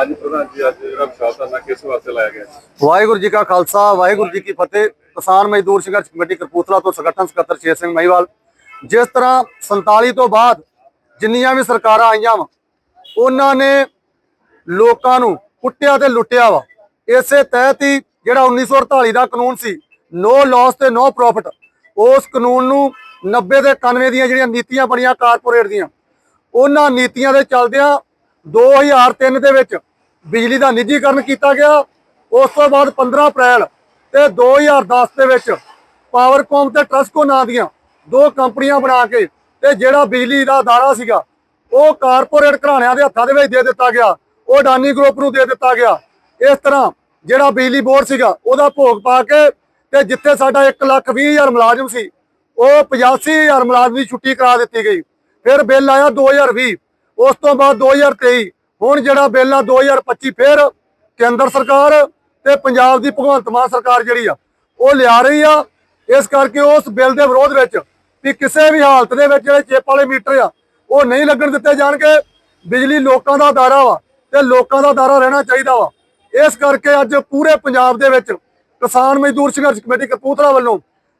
ਅੱਜ ਪ੍ਰਧਾਨ ਜੀ, ਅੱਜ ਜਿਹੜਾ ਵਿਸ਼ਾਲ ਧਰਨਾ ਕਿਸ ਵਾਸਤੇ ਲਾਇਆ ਗਿਆ ਵਾਹਿਗੁਰੂ ਜੀ ਕਾ ਖਾਲਸਾ, ਵਾਹਿਗੁਰੂ ਜੀ ਕੀ ਫਤਿਹ। ਕਿਸਾਨ ਮਜ਼ਦੂਰ ਸੰਘਰਸ਼ ਕਮੇਟੀ ਕਰਪੂਤਲਾ ਤੋਂ ਸੰਗਠਨ ਸਕੱਤਰ ਸ਼ੇਰ ਸਿੰਘ ਮਹੀਵਾਲ। ਜਿਸ ਤਰ੍ਹਾਂ 47 ਤੋਂ ਬਾਅਦ ਜਿੰਨੀਆਂ ਵੀ ਸਰਕਾਰਾਂ ਆਈਆਂ ਵਾ, ਉਹਨਾਂ ਨੇ ਲੋਕਾਂ ਨੂੰ ਕੁੱਟਿਆ ਤੇ ਲੁੱਟਿਆ ਵਾ। ਇਸੇ ਤਹਿਤ ਹੀ ਜਿਹੜਾ 1948 ਦਾ ਕਾਨੂੰਨ ਸੀ ਨੋ ਲਾਸ ਤੇ ਨੋ ਪ੍ਰੋਫਿਟ ਉਸ ਕਾਨੂੰਨ ਨੂੰ 90 ਤੇ 91 ਦੀਆਂ ਜਿਹੜੀਆਂ ਨੀਤੀਆਂ ਬਣੀਆਂ ਕਾਰਪੋਰੇਟ ਦੀਆਂ, ਉਹਨਾਂ ਨੀਤੀਆਂ ਦੇ ਚੱਲਦਿਆਂ 2003 ਦੇ ਵਿੱਚ ਬਿਜਲੀ ਦਾ ਨਿੱਜੀਕਰਨ ਕੀਤਾ ਗਿਆ। ਉਸ ਤੋਂ ਬਾਅਦ 15 ਅਪ੍ਰੈਲ ਤੇ 2010 ਦੇ ਵਿੱਚ ਪਾਵਰਕੌਮ ਤੇ ਟਰਸਕੋ ਨਾਂ ਦੀਆਂ ਦੋ ਕੰਪਨੀਆਂ ਬਣਾ ਕੇ ਤੇ ਜਿਹੜਾ ਬਿਜਲੀ ਦਾ ਅਦਾਰਾ ਸੀਗਾ, ਉਹ ਕਾਰਪੋਰੇਟ ਘਰਾਣਿਆਂ ਦੇ ਹੱਥਾਂ ਦੇ ਵਿੱਚ ਦੇ ਦਿੱਤਾ ਗਿਆ। ਉਹ ਅਡਾਨੀ ਗਰੁੱਪ ਨੂੰ ਦੇ ਦਿੱਤਾ ਗਿਆ। ਇਸ ਤਰ੍ਹਾਂ ਜਿਹੜਾ ਬਿਜਲੀ ਬੋਰਡ ਸੀਗਾ, ਉਹਦਾ ਭੋਗ ਪਾ ਕੇ ਤੇ ਜਿੱਥੇ ਸਾਡਾ 1 ਲੱਖ 20 ਹਜ਼ਾਰ ਮੁਲਾਜ਼ਮ ਸੀ, ਉਹ 85000 ਮੁਲਾਜ਼ਮ ਦੀ ਛੁੱਟੀ ਕਰਾ ਦਿੱਤੀ ਗਈ। ਫਿਰ ਬਿੱਲ ਆਇਆ 2020 ਉਸ ਤੋਂ ਬਾਅਦ 2023 ਹੁਣ ਜਿਹੜਾ ਬਿੱਲ ਆ 2025 ਫਿਰ ਕੇਂਦਰ ਸਰਕਾਰ ਤੇ ਪੰਜਾਬ ਦੀ ਭਗਵੰਤ ਮਾਨ ਸਰਕਾਰ ਜਿਹੜੀ ਆ, ਉਹ ਲਿਆ ਰਹੀ ਆ। ਇਸ ਕਰਕੇ ਉਸ ਬਿੱਲ ਦੇ ਵਿਰੋਧ ਵਿੱਚ ਵੀ ਕਿਸੇ ਵੀ ਹਾਲਤ ਦੇ ਵਿੱਚ ਜਿਹੜੇ ਚੇਪ ਵਾਲੇ ਮੀਟਰ ਆ, ਉਹ ਨਹੀਂ ਲੱਗਣ ਦਿੱਤੇ ਜਾਣਗੇ। ਬਿਜਲੀ ਲੋਕਾਂ ਦਾ ਦਾਰਾ ਵਾ ਤੇ ਲੋਕਾਂ ਦਾ ਦਾਰਾ ਰਹਿਣਾ ਚਾਹੀਦਾ ਵਾ। ਇਸ ਕਰਕੇ ਅੱਜ ਪੂਰੇ ਪੰਜਾਬ ਦੇ ਵਿੱਚ ਕਿਸਾਨ ਮਜ਼ਦੂਰ ਸੰਘਰਸ਼ ਕਮੇਟੀ ਕਪੂਰਥਲਾ ਵੱਲੋਂ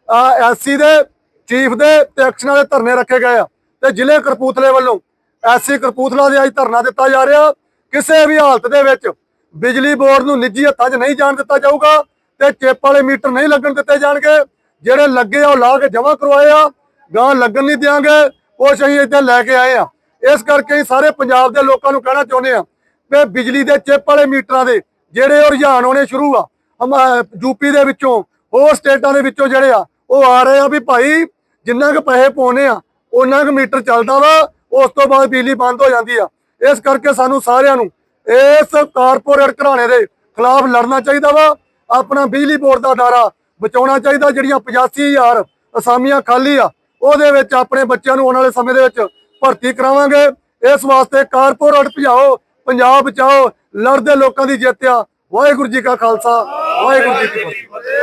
ਐਸਸੀ ਦੇ, ਚੀਫ ਦੇ ਤੇ ਐਕਸ਼ਨਾਂ ਦੇ ਧਰਨੇ ਰੱਖੇ ਗਏ ਆ। ਤੇ ਜ਼ਿਲ੍ਹੇ ਕਰਪੂਥਲੇ ਵੱਲੋਂ ਐਸਸੀ ਕਰਪੂਥਲਾ ਦੇ ਅੱਜ ਧਰਨਾ ਦਿੱਤਾ ਜਾ ਰਿਹਾ। ਕਿਸੇ ਵੀ ਹਾਲਤ ਦੇ ਵਿੱਚ ਬਿਜਲੀ ਬੋਰਡ ਨੂੰ ਨਿੱਜੀ ਹੱਥਾਂ 'ਚ ਨਹੀਂ ਜਾਣ ਦਿੱਤਾ ਜਾਊਗਾ ਤੇ ਚਿੱਪ ਵਾਲੇ ਮੀਟਰ ਨਹੀਂ ਲੱਗਣ ਦਿੱਤੇ ਜਾਣਗੇ। ਜਿਹੜੇ ਲੱਗੇ ਆ ਉਹ ਲਾ ਕੇ ਜਮ੍ਹਾਂ ਕਰਵਾਏ ਆ। ਗਾਂ ਲੱਗਣ ਨਹੀਂ ਦਿਆਂਗੇ। ਉਹ ਅਸੀਂ ਇੱਥੇ ਲੈ ਕੇ ਆਏ ਆ। ਇਸ ਕਰਕੇ ਸਾਰੇ ਪੰਜਾਬ ਦੇ ਲੋਕਾਂ ਨੂੰ ਕਹਿਣਾ ਚਾਹੁੰਦੇ ਆ ਕਿ ਬਿਜਲੀ ਦੇ ਚਿੱਪ ਵਾਲੇ ਮੀਟਰਾਂ ਦੇ ਜਿਹੜੇ ਉਹ ਰੁਝਾਨ ਹੋਣੇ ਸ਼ੁਰੂ ਆ ਯੂਪੀ ਦੇ ਵਿੱਚੋਂ, ਹੋਰ ਸਟੇਟਾਂ ਦੇ ਵਿੱਚੋਂ ਜਿਹੜੇ ਆ, ਉਹ ਆ ਰਹੇ ਆ ਵੀ ਭਾਈ ਜਿੰਨਾ ਕੁ ਪੈਸੇ ਪਾਉਣੇ ਆ ਉਹਨਾਂ ਕੁ ਮੀਟਰ ਚੱਲਦਾ ਵਾ। ਉਸ ਤੋਂ ਬਾਅਦ ਬਿਜਲੀ ਬੰਦ ਹੋ ਜਾਂਦੀ ਆ। ਇਸ ਕਰਕੇ ਸਾਨੂੰ ਸਾਰਿਆਂ ਨੂੰ ਇਸ ਕਾਰਪੋਰੇਟ ਘਰਾਣੇ ਦੇ ਖਿਲਾਫ ਲੜਨਾ ਚਾਹੀਦਾ ਵਾ। ਆਪਣਾ ਬਿਜਲੀ ਬੋਰਡ ਦਾ ਅਦਾਰਾ ਬਚਾਉਣਾ ਚਾਹੀਦਾ, ਜਿਹੜੀਆਂ 85000 ਅਸਾਮੀਆਂ ਖਾਲੀ ਆ, ਉਹਦੇ ਵਿੱਚ ਆਪਣੇ ਬੱਚਿਆਂ ਨੂੰ ਆਉਣ ਵਾਲੇ ਸਮੇਂ ਦੇ ਵਿੱਚ ਭਰਤੀ ਕਰਾਵਾਂਗੇ। ਇਸ ਵਾਸਤੇ ਕਾਰਪੋਰੇਟ ਭਜਾਓ, ਪੰਜਾਬ ਬਚਾਓ, ਲੜਦੇ ਲੋਕਾਂ ਦੀ ਜਿੱਤ ਆ। ਵਾਹਿਗੁਰੂ ਜੀ ਕਾ ਖਾਲਸਾ, ਵਾਹਿਗੁਰੂ ਜੀ ਕੀ ਫਤਿਹ।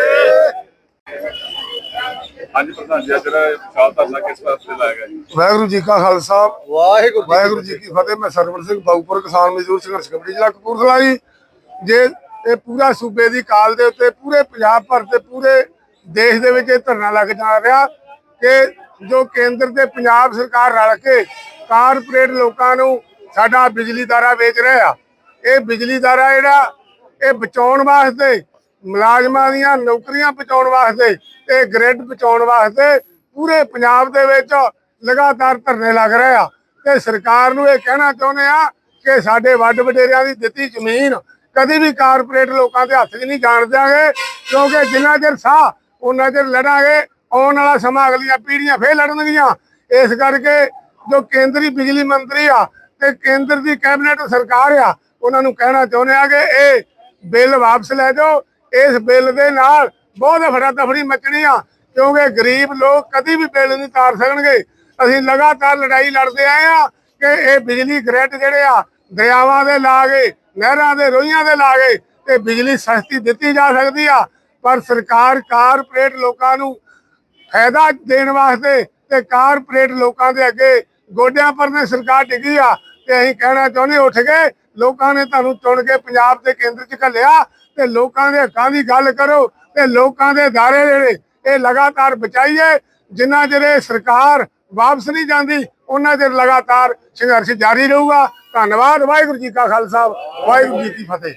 ਅੱਜ ਪ੍ਰਧਾਨ ਜੀ ਅੱਜ ਜਿਹੜਾ ਵਿਸ਼ਾਲ ਧਰਨਾ ਕਿਸ ਵਾਸਤੇ ਲਾਇਆ ਗਿਆ ਜੀ? ਵਾਹਿਗੁਰੂ ਜੀ ਕਾ ਖਾਲਸਾ। ਵਾਹਿਗੁਰੂ ਵਾਹਿਗੁਰੂ ਜੀ ਕੀ ਫਤਿਹ। ਮੈਂ ਸਰਵਣ ਸਿੰਘ ਬਾਉਪੁਰ ਕਿਸਾਨ ਮਜ਼ਦੂਰ ਸੰਘਰਸ਼ ਕਮੇਟੀ ਜ਼ਿਲ੍ਹਾ ਕਪੂਰਥਲਾ ਜੀ। ਜੇ ਇਹ ਪੂਰਾ ਸੂਬੇ ਦੀ ਕਾਲ ਦੇ ਉੱਤੇ ਪੂਰੇ ਪੰਜਾਬ ਭਰ ਤੇ ਪੂਰੇ ਦੇਸ਼ ਦੇ ਵਿੱਚ ਇਹ ਧਰਨਾ ਲੱਗ ਜਾ ਰਿਹਾ ਕਿ ਜੋ ਕੇਂਦਰ ਤੇ ਪੰਜਾਬ ਸਰਕਾਰ ਰਲ ਕੇ ਕਾਰਪੋਰੇਟ ਲੋਕਾਂ ਨੂੰ ਸਾਡਾ ਬਿਜਲੀ ਦਾਰਾ ਵੇਚ ਰਹੇ। ਆ ਇਹ ਬਿਜਲੀ ਦਾਰਾ ਜਿਹੜਾ ਇਹ ਬਚਾਉਣ ਵਾਸਤੇ ਮੁਲਾਜ਼ਮਾਂ ਦੀਆਂ ਨੌਕਰੀਆਂ ਬਚਾਉਣ ਵਾਸਤੇ ਤੇ ਗ੍ਰਿਡ ਬਚਾਉਣ ਵਾਸਤੇ ਪੂਰੇ ਪੰਜਾਬ ਦੇ ਵਿੱਚ ਲਗਾਤਾਰ ਧਰਨੇ ਲੱਗ ਰਹੇ ਆ। ਤੇ ਸਰਕਾਰ ਨੂੰ ਇਹ ਕਹਿਣਾ ਚਾਹੁੰਦੇ ਆ ਕਿ ਸਾਡੇ ਵੱਡ ਵਡੇਰਿਆਂ ਦੀ ਦਿੱਤੀ ਜ਼ਮੀਨ ਕਦੀ ਵੀ ਕਾਰਪੋਰੇਟ ਲੋਕਾਂ ਦੇ ਹੱਥ 'ਚ ਨਹੀਂ ਜਾਣ ਦਿਆਂਗੇ, ਕਿਉਂਕਿ ਜਿੰਨਾ ਚਿਰ ਸਾਹ ਉਹਨਾਂ ਚਿਰ ਲੜਾਂਗੇ, ਆਉਣ ਵਾਲਾ ਸਮਾਂ ਅਗਲੀਆਂ ਪੀੜ੍ਹੀਆਂ ਫੇਰ ਲੜਨਗੀਆਂ। ਇਸ ਕਰਕੇ ਜੋ ਕੇਂਦਰੀ ਬਿਜਲੀ ਮੰਤਰੀ ਆ ਤੇ ਕੇਂਦਰ ਦੀ ਕੈਬਨਿਟ ਸਰਕਾਰ ਆ, ਉਹਨਾਂ ਨੂੰ ਕਹਿਣਾ ਚਾਹੁੰਦੇ ਆ ਕਿ ਇਹ ਬਿੱਲ ਵਾਪਸ ਲੈ ਜਾਓ ਇਸ ਬਿੱਲ ਦੇ ਨਾਲ ਬਹੁਤ ਫੜਾ ਦਫੜੀ ਮਚਣੀ ਆ, ਕਿਉਂਕਿ ਗਰੀਬ ਲੋਕ ਕਦੀ ਵੀ ਬਿੱਲ ਨਹੀਂ ਤਾਰ ਸਕਣਗੇ। ਅਸੀਂ ਲਗਾਤਾਰ ਲੜਾਈ ਲੜਦੇ ਆਏ ਆ ਕਿ ਇਹ ਬਿਜਲੀ ਗ੍ਰਿਡ ਜਿਹੜੇ ਆ, ਦਰਿਆਵਾਂ ਦੇ ਲਾ ਨਹਿਰਾਂ ਦੇ ਰੋਈਆਂ ਦੇ ਲਾ ਕੇ ਤੇ ਬਿਜਲੀ ਸਸਤੀ ਦਿੱਤੀ ਜਾ ਸਕਦੀ ਆ। ਪਰ ਸਰਕਾਰ ਕਾਰਪੋਰੇਟ ਲੋਕਾਂ ਨੂੰ ਫਾਇਦਾ ਦੇਣ ਵਾਸਤੇ ਤੇ ਕਾਰਪੋਰੇਟ ਲੋਕਾਂ ਦੇ ਅੱਗੇ ਗੋਡਿਆਂ ਪਰ ਨੇ ਸਰਕਾਰ ਡਿੱਗੀ ਆ, ਤੇ ਅਸੀਂ ਕਹਿਣਾ ਚਾਹੁੰਦੇ ਉੱਠ ਕੇ ਲੋਕਾਂ ਨੇ ਤੁਹਾਨੂੰ ਚੁਣ ਕੇ ਪੰਜਾਬ ਦੇ ਕੇਂਦਰ 'ਚ ਘੱਲਿਆ ਤੇ ਲੋਕਾਂ ਦੇ ਹੱਕਾਂ ਦੀ ਗੱਲ ਕਰੋ ਤੇ ਲੋਕਾਂ ਦੇ ਦਾਰੇ ਜਿਹੜੇ, ਇਹ ਲਗਾਤਾਰ ਬਚਾਈਏ। ਜਿੰਨਾ ਚਿਰ ਸਰਕਾਰ ਵਾਪਸ ਨਹੀਂ ਜਾਂਦੀ, ਉਹਨਾਂ ਚਿਰ ਲਗਾਤਾਰ ਸੰਘਰਸ਼ ਜਾਰੀ ਰਹੂਗਾ। ਧੰਨਵਾਦ, ਵਾਹਿਗੁਰੂ ਜੀ ਕਾ ਖਾਲਸਾ, ਵਾਹਿਗੁਰੂ ਜੀ ਕੀ ਫਤਿਹ।